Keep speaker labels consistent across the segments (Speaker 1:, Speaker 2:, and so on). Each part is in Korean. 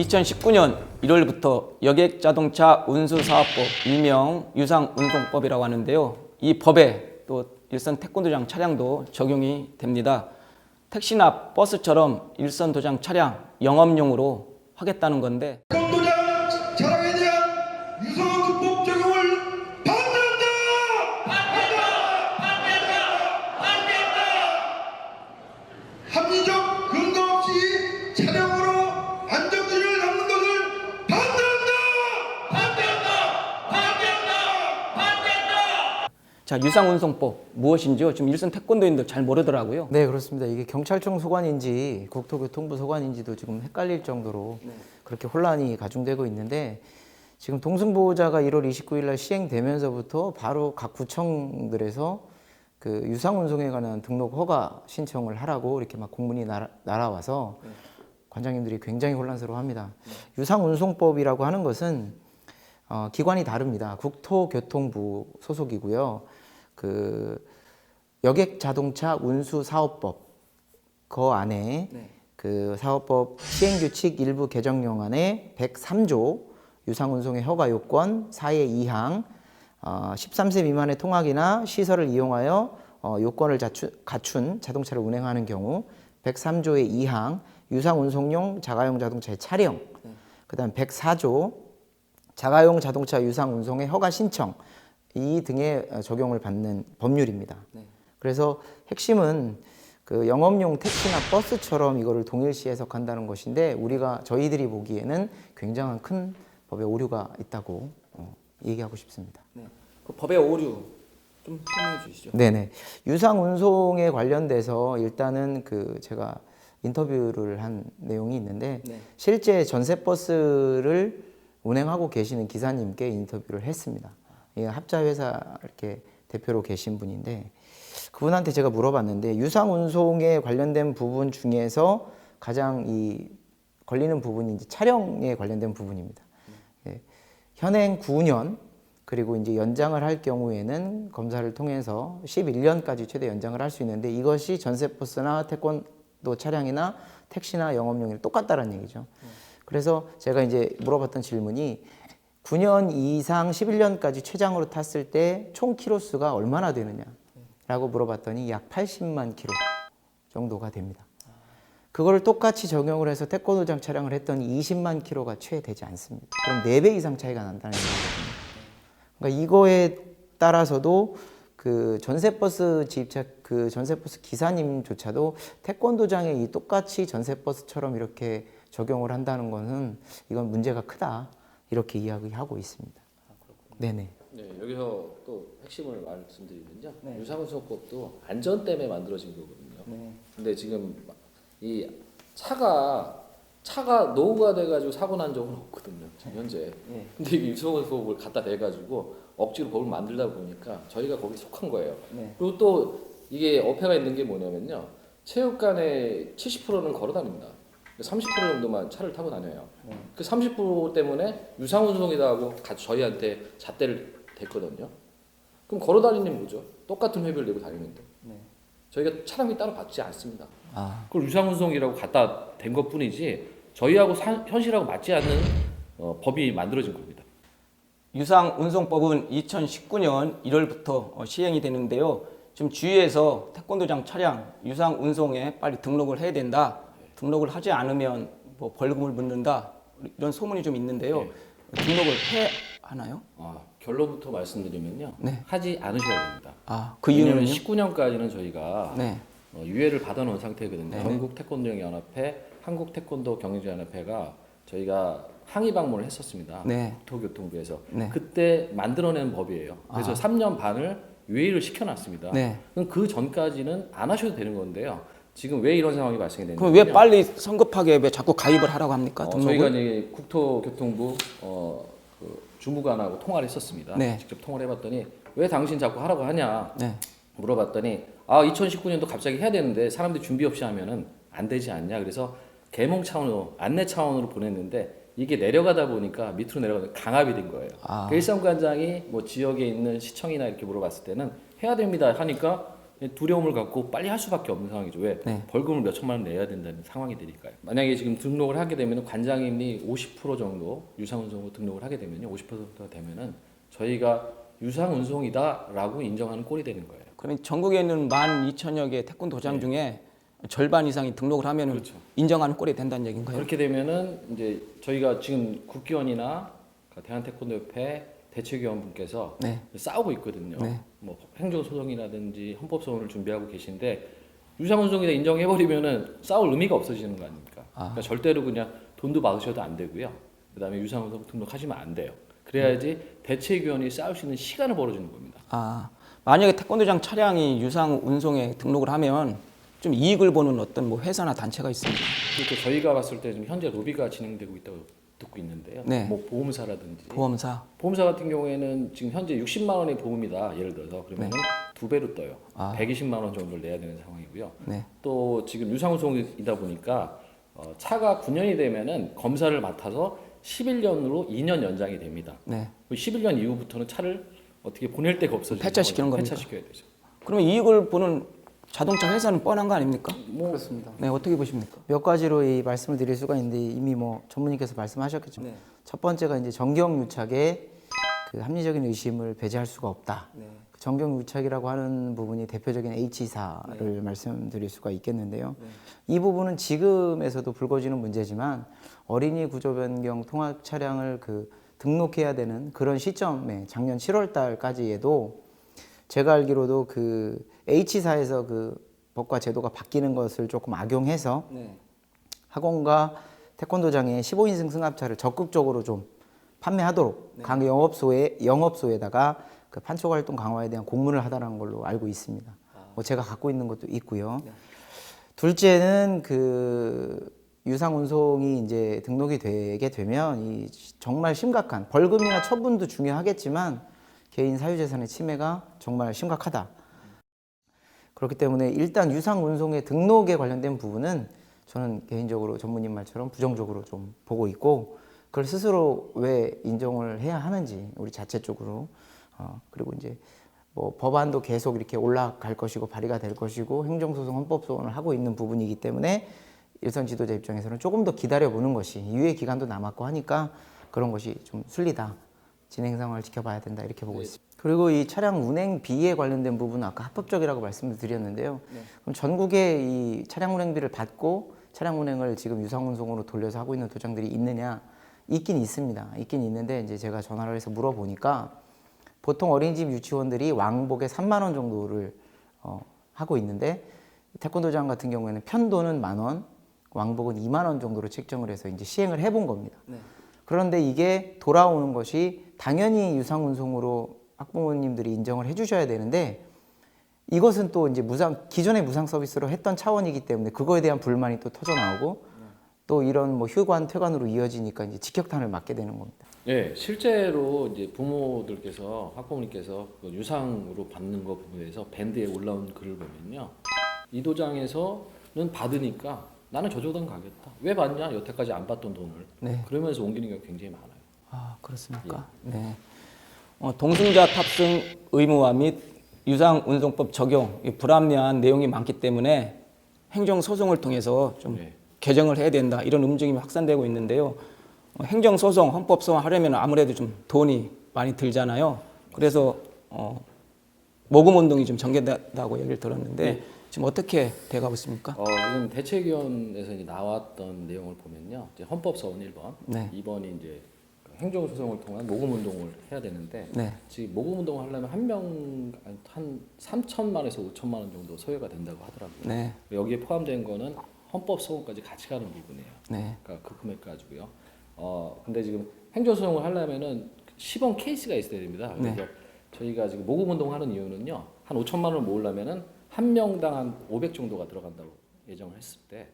Speaker 1: 2019년 1월부터 여객 자동차 운수 사업법 일명 유상 운송법이라고 하는데요. 이 법에 또 일선 태권도장 차량도 적용이 됩니다. 택시나 버스처럼 일선 도장 차량 영업용으로 하겠다는 건데 자 유상 운송법 무엇인지요? 지금 일선 태권도인들 잘 모르더라고요.
Speaker 2: 네, 그렇습니다. 이게 경찰청 소관인지 국토교통부 소관인지도 지금 헷갈릴 정도로 그렇게 혼란이 가중되고 있는데 지금 동승보호자가 1월 29일 날 시행되면서부터 바로 각 구청들에서 그 유상운송에 관한 등록 허가 신청을 하라고 이렇게 막 공문이 날아, 날아와서 관장님들이 굉장히 혼란스러워합니다. 유상운송법이라고 하는 것은 어, 기관이 다릅니다. 국토교통부 소속이고요. 그 여객 자동차 운수 사업법 그 안에 그 사업법 시행 규칙 일부 개정령 안에 103조 유상 운송의 허가 요건 4의 2항 어, 13세 미만의 통학이나 시설을 이용하여 어, 요건을 자추, 갖춘 자동차를 운행하는 경우 103조의 2항 유상 운송용 자가용 자동차의 차량 그다음 104조 자가용 자동차 유상 운송의 허가 신청 이 등에 어, 적용을 받는 법률입니다. 그래서 핵심은 그 영업용 택시나 버스처럼 이거를 동일시 해석한다는 것인데 우리가 저희들이 보기에는 굉장한 큰 법의 오류가 있다고 어, 얘기하고 싶습니다.
Speaker 1: 네. 그 법의 오류 좀 설명해 주시죠.
Speaker 2: 네네. 유상 운송에 관련돼서 일단은 그 제가 인터뷰를 한 내용이 있는데
Speaker 1: 네.
Speaker 2: 실제 전세 버스를 운행하고 계시는 기사님께 인터뷰를 했습니다. 이 합자 회사 이렇게 대표로 계신 분인데 그분한테 제가 물어봤는데 유상 운송에 관련된 부분 중에서 가장 이 걸리는 부분이 이제 촬영에 관련된 부분입니다. 예. 현행 9년 그리고 이제 연장을 할 경우에는 검사를 통해서 11년까지 최대 연장을 할 수 있는데 이것이 전세버스나 태권도 차량이나 택시나 영업용이 똑같다는 얘기죠. 그래서 제가 이제 물어봤던 질문이 9년 이상 11년까지 최장으로 탔을 때 총 키로수가 얼마나 되느냐라고 물어봤더니 약 80만 키로 정도가 됩니다. 그거를 똑같이 적용을 해서 태권도장 차량을 했더니 20만 킬로가 채 되지 않습니다. 그럼 4배 이상 차이가 난다는 얘기거든요. 그러니까 이거에 따라서도 그 전세버스 지입차 그 전세버스 기사님조차도 태권도장에 이 똑같이 전세버스처럼 이렇게 적용을 한다는 것은 이건 문제가 크다 이렇게 이야기하고 있습니다. 네네.
Speaker 3: 네, 여기서 또 핵심을 말씀드리면요. 유상운송법도 안전 때문에 만들어진 거거든요. 근데 지금 이 차가 차가 노후가 돼가지고 사고 난 적은 없거든요. 지금 현재. 근데 이게 유상운송법을 갖다 대가지고 억지로 법을 만들다 보니까 저희가 거기 속한 거예요. 그리고 또 이게 어폐가 있는 게 뭐냐면요. 체육관의 70%는 걸어 다닙니다. 30% 정도만 차를 타고 다녀요. 그30% 때문에 유상운송이다 하고 같이 저희한테 잣대를 댔거든요. 그럼 걸어 다니는 뭐죠? 똑같은 회비를 내고 다니는데. 저희가 차량비 따로 받지 않습니다.
Speaker 2: 아,
Speaker 3: 그걸 유상운송이라고 갖다 댄 것 뿐이지 저희하고 사- 현실하고 맞지 않는 어, 법이 만들어진 겁니다.
Speaker 1: 유상 운송법은 2019년 1월부터 어, 시행이 되는데요. 지금 주위에서 태권도장 차량 유상 운송에 빨리 등록을 해야 된다. 등록을 하지 않으면 뭐 벌금을 묻는다. 이런 소문이 좀 있는데요. 등록을 해 하나요?
Speaker 3: 아, 결론부터 말씀드리면요.
Speaker 1: 네.
Speaker 3: 하지 않으셔야 됩니다.
Speaker 1: 아, 그 이유는요?
Speaker 3: 19년까지는 저희가
Speaker 1: 네.
Speaker 3: 어, 유예를 받아놓은 상태거든요.
Speaker 1: 네.
Speaker 3: 전국 태권도 연합회, 한국 태권도 경영연합회가 저희가 항의 방문을 했었습니다.
Speaker 1: 네.
Speaker 3: 국토교통부에서
Speaker 1: 네.
Speaker 3: 그때 만들어낸 법이에요. 그래서 3년 반을 유예를 시켜놨습니다.
Speaker 1: 네.
Speaker 3: 그럼 그 전까지는 안 하셔도 되는 건데요. 지금 왜 이런 상황이 발생이 됐냐면
Speaker 1: 그럼 왜 빨리 성급하게 왜 자꾸 가입을 하라고 합니까?
Speaker 3: 어,
Speaker 1: 등록을?
Speaker 3: 저희가 이제 국토교통부 어, 그 주무관하고 통화를 했었습니다.
Speaker 1: 네.
Speaker 3: 직접 통화를 해봤더니 왜 당신 자꾸 하라고 하냐
Speaker 1: 네.
Speaker 3: 물어봤더니 아 2019년도 갑자기 해야 되는데 사람들이 준비 없이 하면은 안 되지 않냐 그래서 계몽 차원으로 안내 차원으로 보냈는데 이게 내려가다 보니까 밑으로 내려가다 강압이 된 거예요.
Speaker 1: 아.
Speaker 3: 그 일선관장이 뭐 지역에 있는 시청이나 이렇게 물어봤을 때는 해야 됩니다 하니까 두려움을 갖고 빨리 할 수밖에 없는 상황이죠. 왜?
Speaker 1: 네.
Speaker 3: 벌금을 몇 천만 원 내야 된다는 상황이 되니까요. 만약에 지금 등록을 하게 되면 관장님이 50% 정도 유상운송으로 등록을 하게 되면요. 50%가 되면은 저희가 유상운송이다라고 인정하는 꼴이 되는 거예요.
Speaker 1: 그러면 전국에 있는 12,000여 개 태권 도장 중에 절반 이상이 등록을 하면 은
Speaker 3: 그렇죠.
Speaker 1: 인정하는 꼴이 된다는 얘기인가요?
Speaker 3: 그렇게 되면은 이제 저희가 지금 국기원이나 그 대한태권도협회 대책위원분께서
Speaker 1: 네.
Speaker 3: 싸우고 있거든요.
Speaker 1: 네.
Speaker 3: 뭐 행정소송이라든지 헌법소원을 준비하고 계신데 유상운송이다 인정해버리면은 싸울 의미가 없어지는 거 아닙니까?
Speaker 1: 아.
Speaker 3: 그러니까 절대로 그냥 돈도 받으셔도 안 되고요. 그다음에 유상운송 등록하시면 안 돼요. 그래야지 대책위원이 싸울 수 있는 시간을 벌어주는 겁니다.
Speaker 1: 아, 만약에 태권도장 차량이 유상 운송에 등록을 하면 좀 이익을 보는 어떤 뭐 회사나 단체가 있습니다.
Speaker 3: 그리고 저희가 봤을 때 지금 현재 로비가 진행되고 있다고 듣고 있는데요.
Speaker 1: 네.
Speaker 3: 뭐 보험사라든지
Speaker 1: 보험사.
Speaker 3: 보험사 같은 경우에는 지금 현재 60만 원의 보험이다 예를 들어서 그러면 두 배로 떠요.
Speaker 1: 네. 아.
Speaker 3: 120만 원 정도를 내야 되는 상황이고요.
Speaker 1: 네.
Speaker 3: 또 지금 유상운송이다 보니까 어, 차가 9년이 되면은 검사를 맡아서 11년으로 2년 연장이 됩니다.
Speaker 1: 네.
Speaker 3: 11년 이후부터는 차를 어떻게 보낼 데가 없어지죠.
Speaker 1: 폐차시키는 겁니까?
Speaker 3: 폐차시켜야 되죠.
Speaker 1: 그러면 이익을 보는 자동차 회사는 뻔한 거 아닙니까?
Speaker 3: 뭐
Speaker 2: 그렇습니다.
Speaker 1: 네, 어떻게 보십니까?
Speaker 2: 몇 가지로 이 말씀을 드릴 수가 있는데 이미 뭐 전문님께서 말씀하셨겠지만
Speaker 1: 네.
Speaker 2: 첫 번째가 이제 정경 유착의 그 합리적인 의심을 배제할 수가 없다.
Speaker 1: 네.
Speaker 2: 그 정경 유착이라고 하는 부분이 대표적인 H사를 말씀드릴 수가 있겠는데요. 이 부분은 지금에서도 불거지는 문제지만 어린이 구조 변경 통합 차량을 그 등록해야 되는 그런 시점에 작년 7월 달까지에도 제가 알기로도 그 H사에서 그 법과 제도가 바뀌는 것을 조금 악용해서
Speaker 1: 네.
Speaker 2: 학원과 태권도장의 15인승 승합차를 적극적으로 좀 판매하도록 각 영업소에 영업소에다가 그 판촉 활동 강화에 대한 공문을 하다라는 걸로 알고 있습니다. 뭐 제가 갖고 있는 것도 있고요. 둘째는 그 유상 운송이 이제 등록이 되게 되면 이 정말 심각한 벌금이나 처분도 중요하겠지만 개인 사유재산의 침해가 정말 심각하다. 그렇기 때문에 일단 유상 운송의 등록에 관련된 부분은 저는 개인적으로 전무님 말처럼 부정적으로 좀 보고 있고 그걸 스스로 왜 인정을 해야 하는지 우리 자체 쪽으로 어, 그리고 이제 뭐 법안도 계속 이렇게 올라갈 것이고 발의가 될 것이고 행정소송 헌법소원을 하고 있는 부분이기 때문에 일선 지도자 입장에서는 조금 더 기다려 보는 것이 유예 기간도 남았고 하니까 그런 것이 좀 순리다. 진행 상황을 지켜봐야 된다. 이렇게 보고 있습니다. 그리고 이 차량 운행비에 관련된 부분은 아까 합법적이라고 말씀을 드렸는데요. 그럼 전국에 이 차량 운행비를 받고 차량 운행을 지금 유상운송으로 돌려서 하고 있는 도장들이 있느냐? 있긴 있습니다. 있긴 있는데 이제 제가 전화를 해서 물어보니까 보통 어린이집 유치원들이 왕복에 3만 원 정도를 어, 하고 있는데 태권도장 같은 경우에는 편도는 만 원, 왕복은 2만 원 정도로 책정을 해서 이제 시행을 해본 겁니다. 그런데 이게 돌아오는 것이 당연히 유상운송으로 학부모님들이 인정을 해주셔야 되는데 이것은 또 이제 무상 기존의 무상 서비스로 했던 차원이기 때문에 그거에 대한 불만이 또 터져 나오고 또 이런 뭐 휴관 퇴관으로 이어지니까 이제 직격탄을 맞게 되는 겁니다.
Speaker 3: 네, 실제로 이제 부모들께서 학부모님께서 그 유상으로 받는 것 부분에서 밴드에 올라온 글을 보면요, 이 도장에서는 받으니까 나는 저 도장 가겠다. 왜 받냐? 여태까지 안 받던 돈을.
Speaker 1: 네.
Speaker 3: 그러면서 옮기는 경우가 굉장히 많아요.
Speaker 1: 아, 그렇습니까? 네. 어, 동승자 탑승 의무화 및 유상 운송법 적용 이 불합리한 내용이 많기 때문에 행정 소송을 통해서 좀
Speaker 3: 네.
Speaker 1: 개정을 해야 된다 이런 움직임이 확산되고 있는데요. 어, 행정 소송, 헌법 소송 하려면 아무래도 좀 돈이 많이 들잖아요. 그래서 어, 모금 운동이 좀 전개됐다고 얘기를 들었는데 지금 어떻게 돼가고 있습니까?
Speaker 3: 어, 지금 대책위원회에서 이제 나왔던 내용을 보면요, 이제 헌법 소원 1번,
Speaker 1: 네.
Speaker 3: 2번이 이제 그 행정 소송을 통한 모금 운동을 해야 되는데
Speaker 1: 네.
Speaker 3: 지금 모금 운동을 하려면 한 명한 3천만에서 5천만 원 정도 소요가 된다고 하더라고요.
Speaker 1: 네.
Speaker 3: 여기에 포함된 거는 헌법 소송까지 같이 가는 부분이에요.
Speaker 1: 네.
Speaker 3: 그러니까 그 금액 가지고요. 어 근데 지금 행정 소송을 하려면은 시범 케이스가 있어야 됩니다.
Speaker 1: 네.
Speaker 3: 그래서 저희가 지금 모금 운동하는 이유는요. 한 5천만 원을 모으려면은 한 명당 한 500 정도가 들어간다고 예정을 했을 때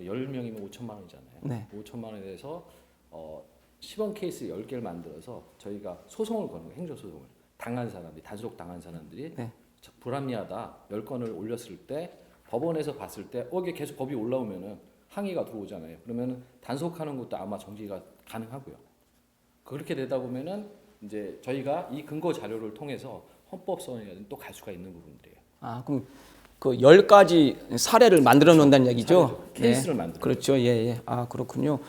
Speaker 3: 10명이면 5천만 원이잖아요.
Speaker 1: 네.
Speaker 3: 5천만 원에 대해서 어 시범 케이스 10개를 만들어서 저희가 소송을 거는 거예요. 행정 소송을. 당한 사람들이 단속 당한 사람들이
Speaker 1: 네.
Speaker 3: 자, 불합리하다 10건을 올렸을 때 법원에서 봤을 때 어, 이게 계속 법이 올라오면은 항의가 들어오잖아요. 그러면은 단속하는 것도 아마 정지가 가능하고요. 그렇게 되다 보면은 이제 저희가 이 근거 자료를 통해서 헌법소원이라든지 또갈 수가 있는 부분들이에요.
Speaker 1: 아, 그럼 그 열 가지 사례를 만들어 놓는다는 얘기죠.
Speaker 3: 사례죠. 케이스를 만들어
Speaker 1: 그렇죠. 예, 예. 아, 그렇군요.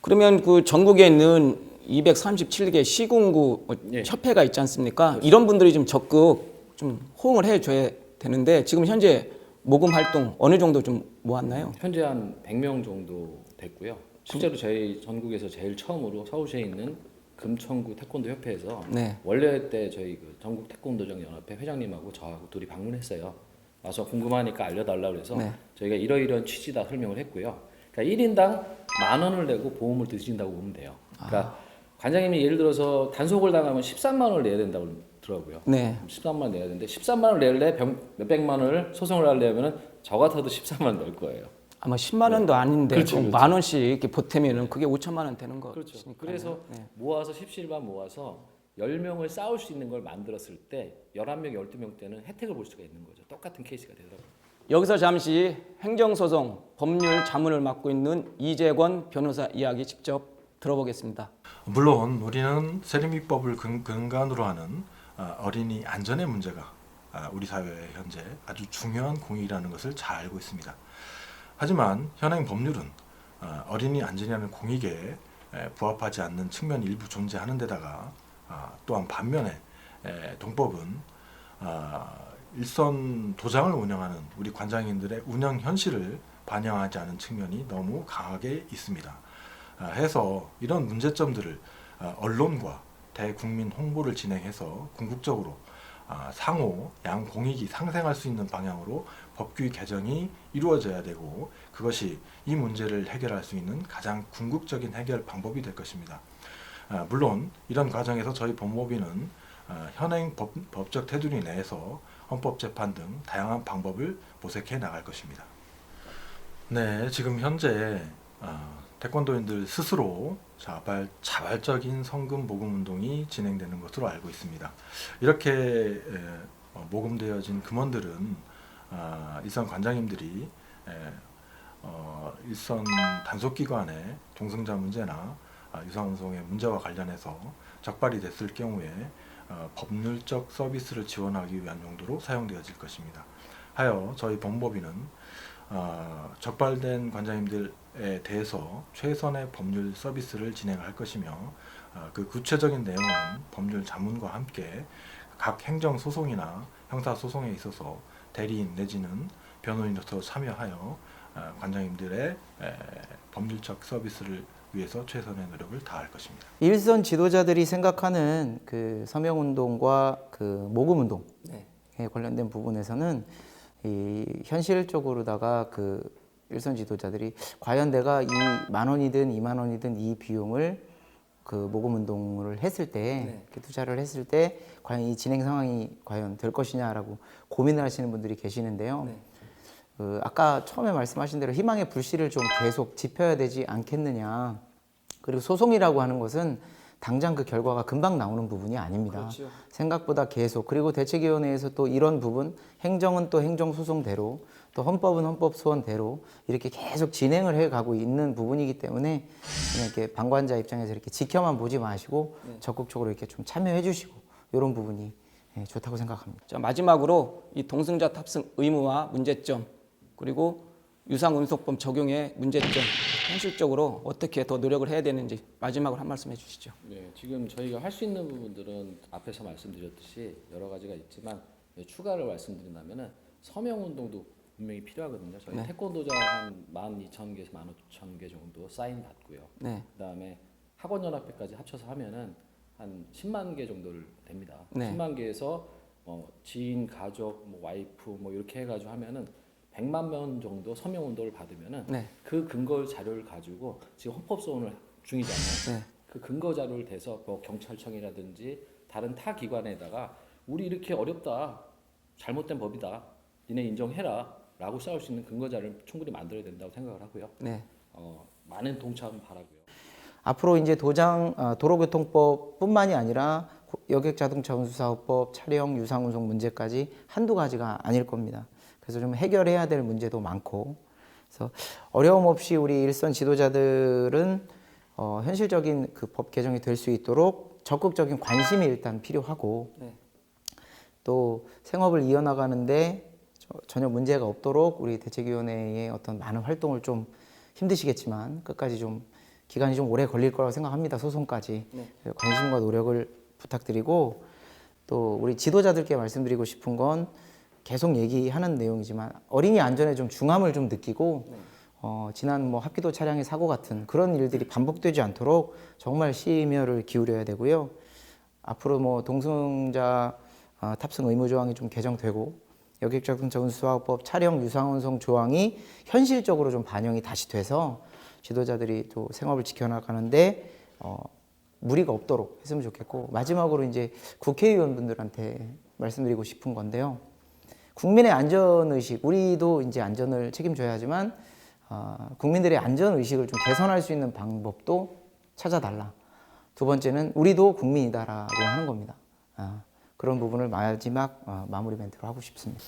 Speaker 1: 그러면 그 전국에 있는 237개 시군구
Speaker 3: 예.
Speaker 1: 협회가 있지 않습니까? 이런 분들이 좀 적극 좀 호응을 해 줘야 되는데 지금 현재 모금 활동 어느 정도 좀 모았나요?
Speaker 3: 현재 한 100명 정도 됐고요. 실제로 저희 전국에서 제일 처음으로 서울시에 있는 금천구 태권도 협회에서
Speaker 1: 네.
Speaker 3: 원래 때 저희 그 전국 태권도장 연합회 회장님하고 저하고 둘이 방문했어요. 와서 궁금하니까 알려달라 그래서
Speaker 1: 네.
Speaker 3: 저희가 이러이러한 취지다 설명을 했고요. 그러니까 1인당 만 원을 내고 보험을 드신다고 보면 돼요. 그러니까 관장님이 예를 들어서 단속을 당하면 13만 원을 내야 된다고 그러더라고요.
Speaker 1: 네.
Speaker 3: 13만 원 내야 되는데 13만 원을 낼래 병- 몇백만 원을 소송을 하려면은 저 같아도 13만 원 낼 거예요.
Speaker 1: 아마 10만 원도 아닌데
Speaker 3: 그렇죠,
Speaker 1: 그
Speaker 3: 그렇죠.
Speaker 1: 만 원씩 이렇게 보태면은 그게 5천만 원 되는 거.
Speaker 3: 그렇죠. 그래서 모아서 십실반 모아서 10명을 싸울 수 있는 걸 만들었을 때 11명, 12명 때는 혜택을 볼 수가 있는 거죠. 똑같은 케이스가 되더라고요.
Speaker 1: 여기서 잠시 행정소송 법률 자문을 맡고 있는 이재권 변호사 이야기 직접 들어보겠습니다.
Speaker 4: 물론 우리는 세리미법을 근- 근간으로 하는 아, 어린이 안전의 문제가 아, 우리 사회에 현재 아주 중요한 공익이라는 것을 잘 알고 있습니다. 하지만 현행 법률은 아, 어린이 안전이라는 공익에 에, 부합하지 않는 측면이 일부 존재하는 데다가 아, 또한 반면에 에, 동법은 아, 일선 도장을 운영하는 우리 관장님들의 운영 현실을 반영하지 않은 측면이 너무 강하게 있습니다. 아, 해서 이런 문제점들을 아, 언론과 대국민 홍보를 진행해서 궁극적으로 아, 상호 양 공익이 상생할 수 있는 방향으로 법규 개정이 이루어져야 되고 그것이 이 문제를 해결할 수 있는 가장 궁극적인 해결 방법이 될 것입니다. 아, 물론 이런 과정에서 저희 법무부는 아, 현행 법, 법적 테두리 내에서 헌법재판 등 다양한 방법을 모색해 나갈 것입니다. 네, 지금 현재 어, 태권도인들 스스로 자발, 자발적인 성금 모금 운동이 진행되는 것으로 알고 있습니다. 이렇게 에, 어, 모금되어진 금원들은 아, 일선 관장님들이 에, 어, 일선 단속기관의 동승자 문제나 아, 유상운송의 문제와 관련해서 적발이 됐을 경우에 어, 법률적 서비스를 지원하기 위한 용도로 사용되어질 것입니다. 하여 저희 법무법인은 어, 적발된 관장님들에 대해서 최선의 법률 서비스를 진행할 것이며 어, 그 구체적인 내용은 법률 자문과 함께 각 행정 소송이나 형사 소송에 있어서 대리인 내지는 변호인으로서 참여하여 어, 관장님들의 에, 법률적 서비스를 위해서 최선의 노력을 다할 것입니다.
Speaker 2: 일선 지도자들이 생각하는 그 서명 운동과 그 모금 운동에
Speaker 1: 네.
Speaker 2: 관련된 부분에서는 이 현실적으로다가 그 일선 지도자들이 과연 내가 이 만 원이든 이만 원이든 이 비용을 그 모금 운동을 했을 때
Speaker 1: 네.
Speaker 2: 투자를 했을 때 과연 이 진행 상황이 과연 될 것이냐라고 고민을 하시는 분들이 계시는데요.
Speaker 1: 네.
Speaker 2: 그 아까 처음에 말씀하신 대로 희망의 불씨를 좀 계속 지펴야 되지 않겠느냐. 그리고 소송이라고 하는 것은 당장 그 결과가 금방 나오는 부분이 아닙니다.
Speaker 1: 그렇죠.
Speaker 2: 생각보다 계속 그리고 대책위원회에서 또 이런 부분 행정은 또 행정소송대로 또 헌법은 헌법 소원대로 이렇게 계속 진행을 해 가고 있는 부분이기 때문에 이렇게 방관자 입장에서 이렇게 지켜만 보지 마시고 적극적으로 이렇게 좀 참여해 주시고 이런 부분이 예, 좋다고 생각합니다.
Speaker 1: 자, 마지막으로 이 동승자 탑승 의무화 문제점 그리고 유상 운송법 적용의 문제점 현실적으로 어떻게 더 노력을 해야 되는지 마지막으로 한 말씀 해주시죠.
Speaker 3: 네, 지금 저희가 할 수 있는 부분들은 앞에서 말씀드렸듯이 여러 가지가 있지만 네, 추가를 말씀드린다면은 서명 운동도 분명히 필요하거든요. 저희
Speaker 1: 네.
Speaker 3: 태권도장 한 12,000개에서 15,000개 정도 사인 받고요.
Speaker 1: 네.
Speaker 3: 그다음에 학원 연합회까지 합쳐서 하면은 한 10만 개 정도를 됩니다.
Speaker 1: 네.
Speaker 3: 10만 개에서 어, 지인, 가족, 뭐 와이프 뭐 이렇게 해가지고 하면은 100만 명 정도 서명 운동을 받으면은
Speaker 1: 네.
Speaker 3: 그 근거 자료를 가지고 지금 헌법 소원을 중이잖아요.
Speaker 1: 네.
Speaker 3: 그 근거 자료를 대서 뭐 경찰청이라든지 다른 타 기관에다가 우리 이렇게 어렵다 잘못된 법이다 니네 인정해라 라고 싸울 수 있는 근거 자료를 충분히 만들어야 된다고 생각을 하고요.
Speaker 1: 네.
Speaker 3: 어, 많은 동참 바라고요.
Speaker 2: 앞으로 이제 도장 어, 도로교통법뿐만이 아니라 고- 여객자동차 운수사업법, 차량 유상운송 문제까지 한두 가지가 아닐 겁니다. 그래서 좀 해결해야 될 문제도 많고, 그래서 어려움 없이 우리 일선 지도자들은 어, 현실적인 그 법 개정이 될 수 있도록 적극적인 관심이 일단 필요하고,
Speaker 1: 네.
Speaker 2: 또 생업을 이어나가는데 전혀 문제가 없도록 우리 대책위원회의 어떤 많은 활동을 좀 힘드시겠지만 끝까지 좀 기간이 좀 오래 걸릴 거라고 생각합니다. 소송까지 그래서 관심과 노력을 부탁드리고 또 우리 지도자들께 말씀드리고 싶은 건 계속 얘기하는 내용이지만 어린이 안전에 좀 중함을 좀 느끼고 어, 지난 뭐 합기도 차량의 사고 같은 그런 일들이 반복되지 않도록 정말 심혈을 기울여야 되고요. 앞으로 뭐 동승자 어, 탑승 의무 조항이 좀 개정되고 여객자동차 운수사업법 차량 유상운송 조항이 현실적으로 좀 반영이 다시 돼서 지도자들이 또 생업을 지켜나가는데 어, 무리가 없도록 했으면 좋겠고 마지막으로 이제 국회의원분들한테 말씀드리고 싶은 건데요. 국민의 안전 의식 우리도 이제 안전을 책임져야 하지만 어, 국민들의 안전 의식을 좀 개선할 수 있는 방법도 찾아달라. 두 번째는 우리도 국민이다라고 하는 겁니다. 아, 그런 부분을 마지막 어, 마무리 멘트로 하고 싶습니다.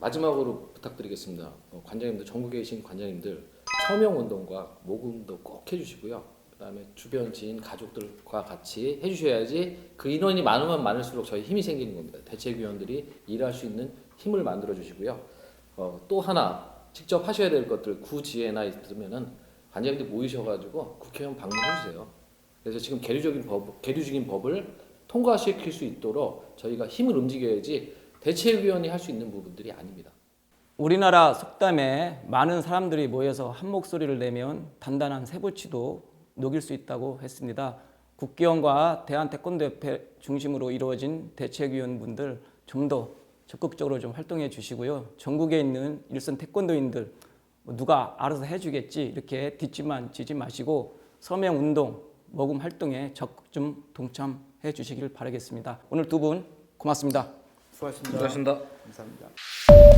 Speaker 3: 마지막으로 부탁드리겠습니다. 어, 관장님들 전국에 계신 관장님들 서명 운동과 모금도 꼭 해주시고요. 그다음에 주변 지인 가족들과 같이 해주셔야지 그 인원이 많으면 많을수록 저희 힘이 생기는 겁니다. 대책위원들이 일할 수 있는 힘을 만들어 주시고요. 어, 또 하나 직접 하셔야 될 것들 구지혜나 있으면은 관장님들 모이셔가지고 국회의원 방문해 주세요. 그래서 지금 계류적인 법, 계류적인 법을 통과시킬 수 있도록 저희가 힘을 움직여야지 대책위원이 할 수 있는 부분들이 아닙니다.
Speaker 1: 우리나라 속담에 많은 사람들이 모여서 한 목소리를 내면 단단한 쇠붙이도 녹일 수 있다고 했습니다. 국기원과 대한태권도협회 중심으로 이루어진 대책위원분들 좀 더 적극적으로 좀 활동해 주시고요. 전국에 있는 일선 태권도인들 뭐 누가 알아서 해주겠지 이렇게 뒷짐만 지지 마시고 서명 운동, 모금 활동에 적극 좀 동참해 주시길 바라겠습니다. 오늘 두 분 고맙습니다.
Speaker 2: 수고하셨습니다.
Speaker 3: 수고하셨습니다.
Speaker 2: 감사합니다.